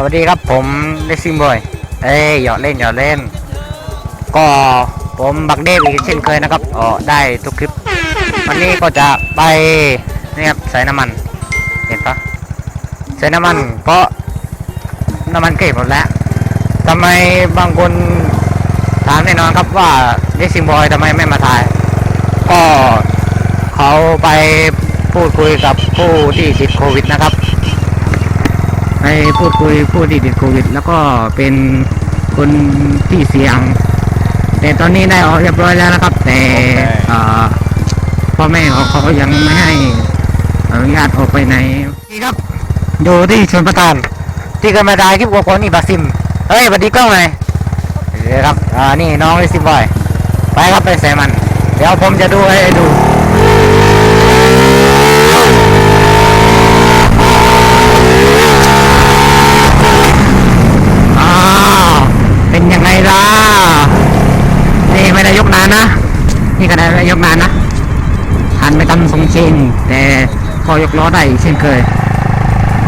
สวัสดีครับผมเลซิ่งบอยเอ้ยหยอดเล่นหยอดเล่น ก็ผมบักเดฟอีกเช่นเคยนะครับอ๋อได้ทุกคลิป วันนี้ก็จะไปนี่ครับใส่น้ำมันเห็นปะใส่น้ำมันเพราะน้ำมันเก็บหมดแล้วทำไมบางคนถามแน่นอนครับว่าเลซิ่งบอยทำไมไม่มาถ่าย ก็เขาไปพูดคุยกับผู้ที่ติดโควิดนะครับ ไปพูดคุยผู้ที่ติดโควิด แล้วก็เป็นคนที่เสี่ยง แต่ตอนนี้ได้ออกเรียบร้อยแล้วนะครับ แต่เอ่อพ่อแม่เขาเขายังไม่ให้อนุญาตออกไปไหนนี่ครับอยู่ที่ชนประทาน ที่กันมาได้คลิปกับคนนี่บักซิมเฮ้ยสวัสดีกล้องหน่อยเดี๋ยวครับอ่านี่น้องลิซิบอยไปครับไปใส่มัน เดี๋ยวผมจะดูให้ดู ก็ยกล้อได้อีกเช่นเคย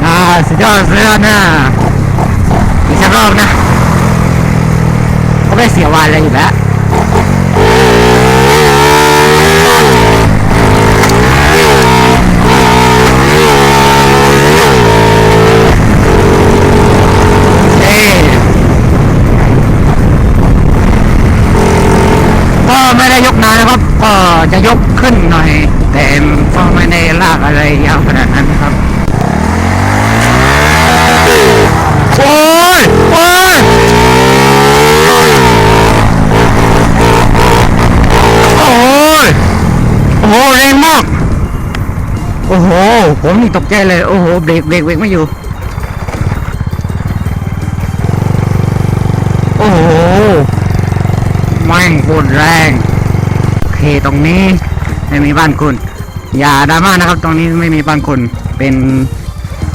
อ่าสุดยอดสุดยอดนะอีกสักรอบนะก็ไม่เสียวานอะไรอยู่แล้วเอ๊ะก็ไม่ได้ยกนานนะครับ ก็จะยกขึ้นหน่อย แต่ก็ไม่ได้ลากอะไรยาวขนาดนั้นครับโอ้ยโอ้ยโอ้ยโอ้โหแรงมาก โอ้โห ผมนี่ตกใจเลย โอ้โห เบรกเบรกเบรกไม่อยู่ โอ้โหแม่งโคตรแรง โอเคตรงนี้ ไม่มีบ้านคุณอย่าดราม่านะครับ ตรงนี้ไม่มีบ้านคุณเป็น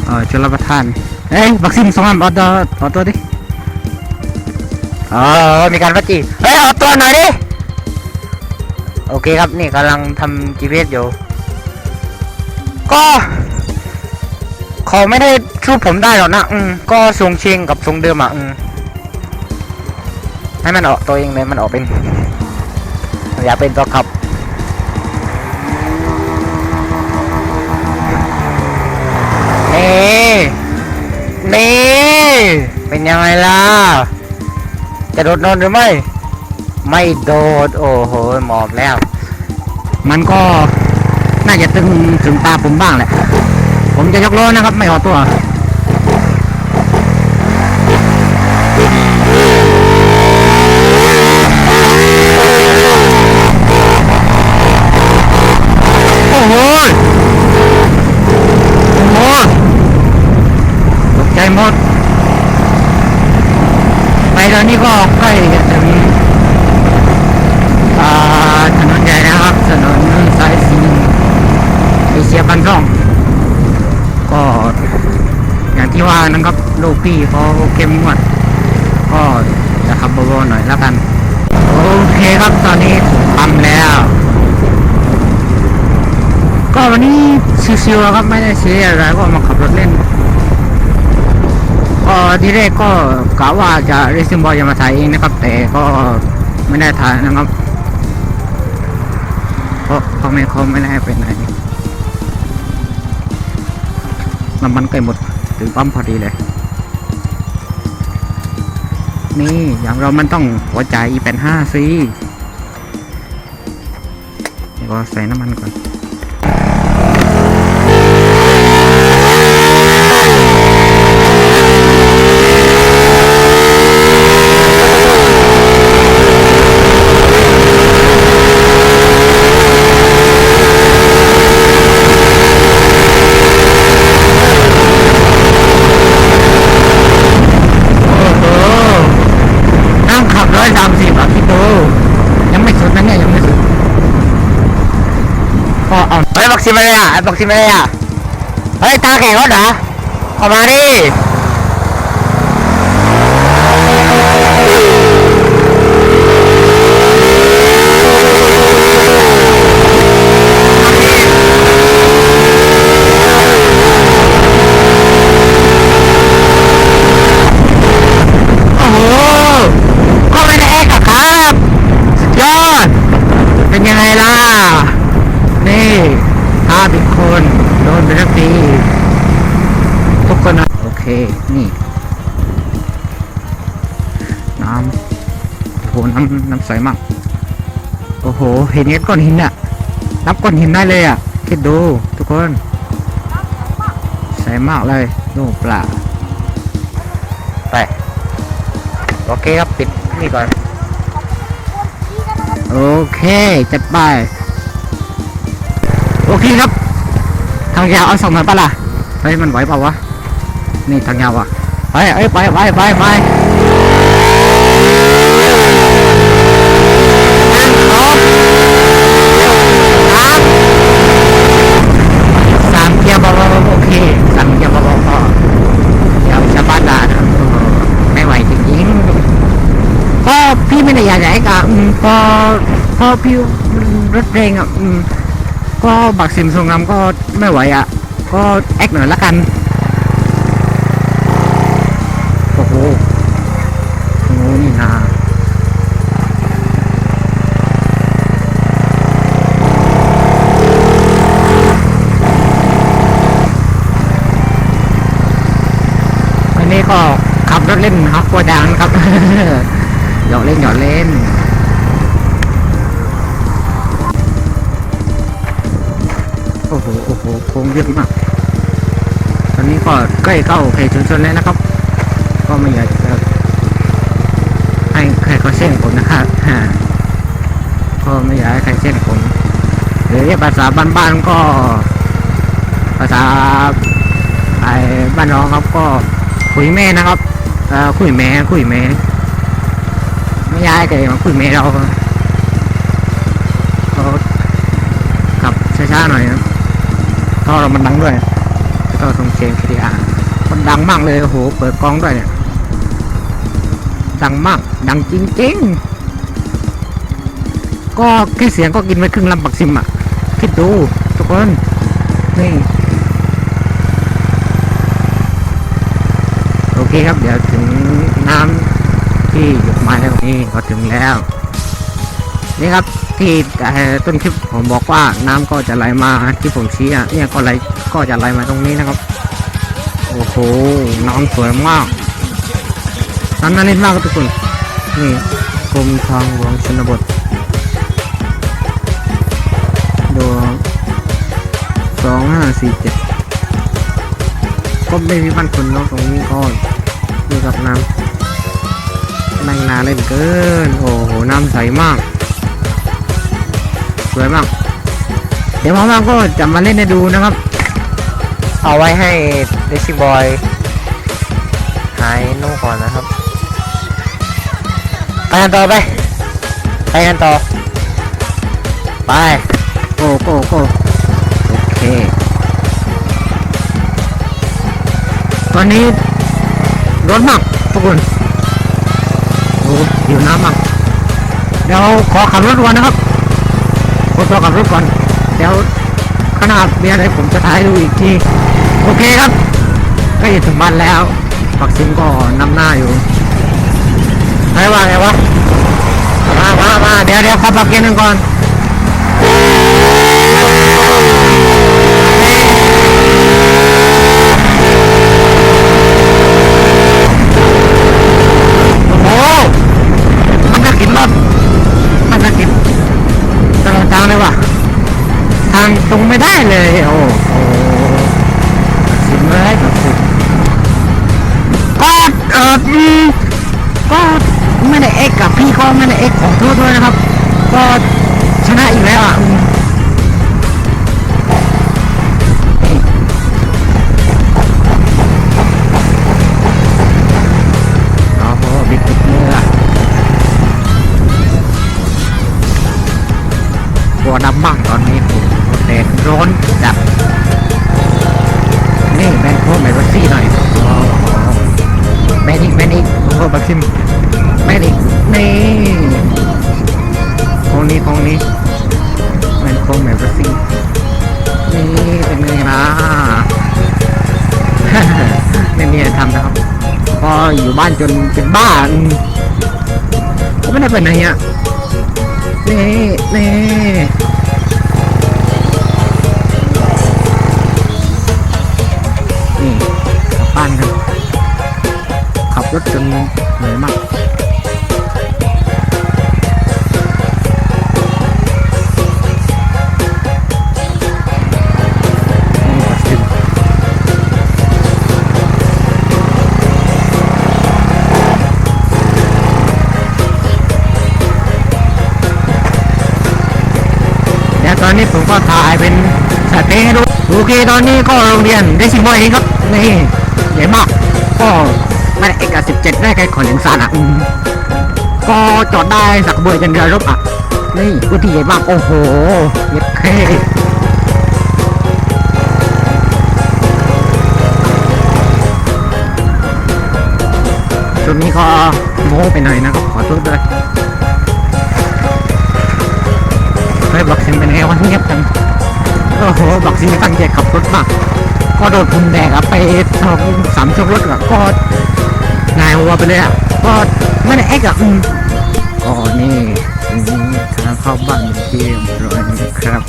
เอ่อชลประทาน เอ้ยวัคซีนสองอันเอตัวเอตัวดิเออมีการวัดจีเฮ้ยเอตัวหน่อยดิ โอเคครับ นี่กำลังทำ GPS อยู่ ก็เขาไม่ได้ช่วยผมได้หรอกนะ อืม ก็ทรงเชียงกับทรงเดิมอะ อืม ให้มันออกตัวเองเลย มันออกเป็น อย่าเป็นตัวขับ นี่ เป็นยังไงล่ะ จะโดดนอนหรือไม่ ไม่โดด โอ้โห หมอบแล้ว มันก็น่าจะตึงถึงตาผมบ้างแหละ ผมจะยกล้อนะครับ ไม่ออกตัวโอ้โห โอ้โหตกใจหมด ไปตอนนี้ก็ใกล้จะถึงอ่าถนนใหญ่นะครับ ถนนสายสีเอเชียพันร่อง ก็อย่างที่ว่านะครับลูกพี่เขาเข้มงวด ก็จะขับเบาๆหน่อยแล้วกัน โอเคครับตอนนี้ถูกปั๊มแล้ว ก็วันนี้ชิวๆครับไม่ได้เสียอะไรก็มาขับรถเล่น ก็ที่แรกก็กะว่าจะเรซิ่งบอยจะมาถ่ายเองนะครับ แต่ก็ไม่ได้ถ่ายนะครับเพราะพ่อแม่เขาไม่ได้ไปไหนน้ำมันใกล้หมดถึงปั๊มพอดีเลย นี่อย่างเรามันต้องหัวใจอีเป็นห้าสิเดี๋ยวก็ใส่น้ำมันก่อน โอ้โหนั่งขับร้อยสามสิบอะคิดดูยังไม่สุดนะเนี่ยยังไม่สุดก็เอาเฮ้ยบัก ซิมาเลยอะไอ้บักซิมาเลยอะเฮ้ยตาแข็งรถเหรอออกมาดิ สักทีทุกคนนะโอเค นี่น้ำโอ้โหน้ำน้ำใสมากโอ้โห เห็นเห็นก้อนหินอะนับก้อนหินได้เลยอะคิดดูทุกคนใสมากเลยดูปลาไปโอเคครับปิดนี่ก่อน โอเคจัดไป โอเคครับทางยาวเอาส่งมาปะล่ะเฮ้ยมันไหวเปล่าวะ นี่ทางยาวอะไปเอ้ยไปไปไปไปสามเกียร์เบาๆโอเคสามเกียร์เบาๆพอเดี๋ยวชาวบ้านด่านะโอ้โหไม่ไหวจริงๆก็พี่ไม่ได้อยากจะให้กะพอพอพี่รถเรงอะก็บักซิมทรงนำก็ไม่ไหวอะ ก็แอคหน่อยละกัน โอ้โหโอ้โหนี่นาอันนี้ ก็ขับรถเล่นครับกลัวดังครับหยอกเล่นหยอกเล่นโอ้โหโอ้โหโค้งเยอะมาก ตอนนี้ก็ใกล้เข้าเขตชุมชนแล้วนะครับ ก็ไม่อยากจะให้ใครเขาเส้นผมนะครับก็ไม่อยากให้ใครเส้นผมหรือภาษาบ้านๆก็ ภาษาไอ้บ้านน้องครับก็ คุยแม่นะครับเอ่อคุยแม่คุยแม่ไม่ย้ายใครมาคุยแม่เราก็ขับช้าๆหน่อยนะท่อเรามันดังด้วยแล้วก็ตรงเสียง KDR มันดังมากเลยโอ้โหเปิดกล้องด้วยเนี่ยดังมากดังจริงๆ ก็แค่เสียงก็กินไปครึ่งลำปักซิมอะคิดดูทุกคนนี่ โอ เคครับ เดี๋ยวถึงน้ำที่หยดมาแล้วนี่ก็ถึงแล้ว นี่ครับที่ต้นคลิปผมบอกว่าน้ำก็จะไหลมาที่ผมชี้อะเนี่ยก็ไหลก็จะไหลมาตรงนี้นะครับ โอ้โหน้ำสวยมากน้ำน่าเล่นมากครับทุกคนนี่กรมทางหลวงชนบทดูสองห้าสี่เจ็ดก็ไม่มีบ้านคนเนาะตรงนี้ก็ ดูกับน้ำแม่งนาเล่นเกิน โอ้โห น้ำใสมาก สวยมาก เดี๋ยวว่างๆก็จะมาเล่นให้ดูนะครับ เอาไว้ให้เดซิบอยหายนู่ก่อนนะครับ ไปกันต่อไป ไปกันต่อ ไป โก้โก้โก้โอเค ตอนนี้ ร้อนมากทุกคนโอ้หิวน้ำมากเดี๋ยวขอขับรถวันนะครับขอตัวขับรถก่อน เดี๋ยวขางหนาดมีอะไรผมจะถ่ายดูอีกที โอเคครับ ก็จะถึงบ้านแล้วปักซิมก็นำหน้าอยู่ไงว่าไงวะมามามาเดี๋ยวเดี๋ยวขอปรับเกียร์หนึ่งก่อนางตรงไม่ได้เลย โอ้โหสิบเลยก็สิบก็เออก็ไม่ได้เอ็กกับพี่ก็ไม่ได้เอ็กของโทษด้วยนะครับ ก็ชนะอีกแล้วอะ ตัวดำมากตอนนี้ผมแดดร้อนจัดนี่แมนโคแมนวัซี่หน่อยแมนอีกแมนอีกโอ้บักซิมแมนอีกนี่ของนี้ของนี้แมนโคแมนวัซี่นี่เป็นไงล่ะไม่มีอะไรทำนะครับก็อยู่บ้านจนเป็นบ้าอืมก็ไม่ได้ไปไหนอะ นี่นี่นี่ปั้นกัน ขับรถจนเหนื่อยมาก ถ่ายเป็นสายเพลงให้ดูโอเคตอนนี้ก็โรงเรียนได้สิบอยเองครับนี่ใหญ่มากก็ไม่ได้เอกสิบเจ็ดได้แค่ขอนเหลียงซานอะก็จอดได้สักเบอร์จันเรือรบอะนี่พื้นที่ใหญ่มากโอ้โหเย็ดเคช่วงนี้ก็โม้ไปหน่อยนะครับขอโทษด้วย ฮ้ยบอกเสียงเป็นไงวันเงียบจังโอ้โหบอกเสียงตั้งใจขับรถมากก็โดนพุ่มแดงอะไปสองสามชั่วรถอะก็นายวัวไปเลยอะก็ไม่ได้แอกอะอืมก็นี่ทางเข้าบ้านเที่เรียบร้อยนะครับ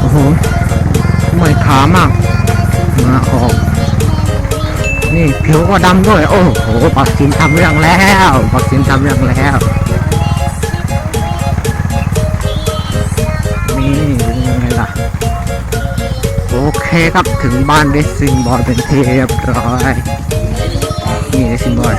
โอ้โหเมื่อยขามากมาออกนี่ผิวก็ดำด้วย โอ้โหปักจินทำเรื่องแล้วปักจินทำเรื่องแล้ว เคครับถึงบ้านเดซิงบอยเป็นที่เรียบร้อย นี่เดซิงบอย